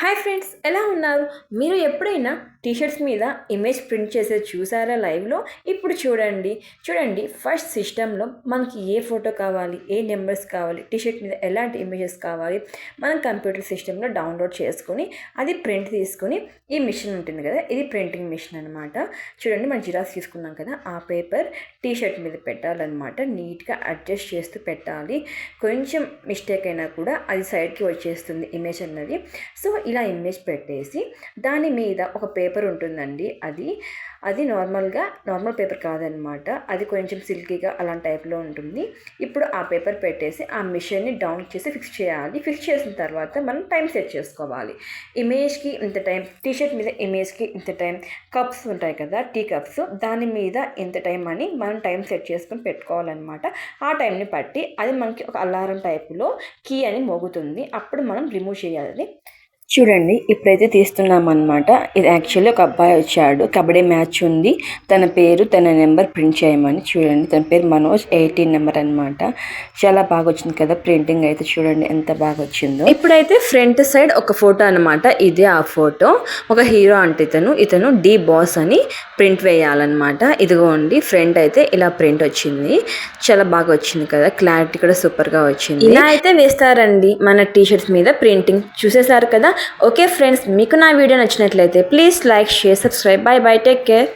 Hi friends ఎలా ఉన్నారు? మీరు ఎప్పుడైనా టీషర్ట్స్ మీద ఇమేజ్ ప్రింట్ చేసేది చూసారా లైవ్లో? ఇప్పుడు చూడండి. చూడండి ఫస్ట్ సిస్టంలో మనకి ఏ ఫోటో కావాలి ఏ నెంబర్స్ కావాలి టీషర్ట్ మీద ఎలాంటి ఇమేజెస్ కావాలి మనం కంప్యూటర్ సిస్టంలో డౌన్లోడ్ చేసుకొని అది ప్రింట్ తీసుకొని ఈ మిషన్ ఉంటుంది కదా ఇది ప్రింటింగ్ మిషన్ అనమాట చూడండి మనం జిరాక్స్ తీసుకున్నాం కదా ఆ పేపర్ టీషర్ట్ మీద పెట్టాలన్నమాట. నీట్గా అడ్జస్ట్ చేస్తూ పెట్టాలి. కొంచెం మిస్టేక్ అయినా కూడా అది సైడ్కి వచ్చేస్తుంది ఇమేజ్ అన్నది. సో ఇలా ఇమేజ్ పెట్టేసి దాని మీద ఒక పేపర్ ఉంటుందండి అది. అది నార్మల్గా నార్మల్ పేపర్ కాదనమాట అది కొంచెం సిల్కీగా అలాంటి టైప్లో ఉంటుంది. ఇప్పుడు ఆ పేపర్ పెట్టేసి ఆ మిషన్ని డౌన్ చేసి ఫిక్స్ చేయాలి. ఫిక్స్ చేసిన తర్వాత మనం టైం సెట్ చేసుకోవాలి. ఇమేజ్కి ఇంత టైం టీషర్ట్ మీద ఇమేజ్కి ఇంత టైం కప్స్ ఉంటాయి కదా టీ కప్స్ దాని మీద ఇంత టైం అని మనం టైం సెట్ చేసుకొని పెట్టుకోవాలన్నమాట. ఆ టైంని బట్టి అది మనకి ఒక అలారం టైపులో కీ అని మోగుతుంది. అప్పుడు మనం రిమూవ్ చేయాలి. చూడండి ఇప్పుడైతే తీస్తున్నాం అనమాట ఇది యాక్చువల్లీ ఒక అబ్బాయి వచ్చాడు. కబడ్డీ మ్యాచ్ ఉంది. తన పేరు తన నెంబర్ ప్రింట్ చేయమని చూడండి. తన పేరు మనోజ్ ఎయిటీన్ నెంబర్ అనమాట చాలా బాగా వచ్చింది కదా ప్రింటింగ్ అయితే చూడండి ఎంత బాగా వచ్చిందో. ఇప్పుడైతే ఫ్రంట్ సైడ్ ఒక ఫోటో అనమాట ఇదే ఆ ఫోటో. ఒక హీరో అంటే ఇతను ఇతను డి బాస్ అని ప్రింట్ వేయాలన్నమాట. ఇదిగోండి ఫ్రంట్ అయితే ఇలా ప్రింట్ వచ్చింది. చాలా బాగా వచ్చింది కదా క్లారిటీ కూడా సూపర్గా వచ్చింది. ఇలా అయితే వేస్తారండి. మన టీ షర్ట్స్ మీద ప్రింటింగ్ చూసేసారు కదా ఓకే ఫ్రెండ్స్ మీకు నా వీడియో నచ్చినట్లయితే please like share subscribe bye bye take care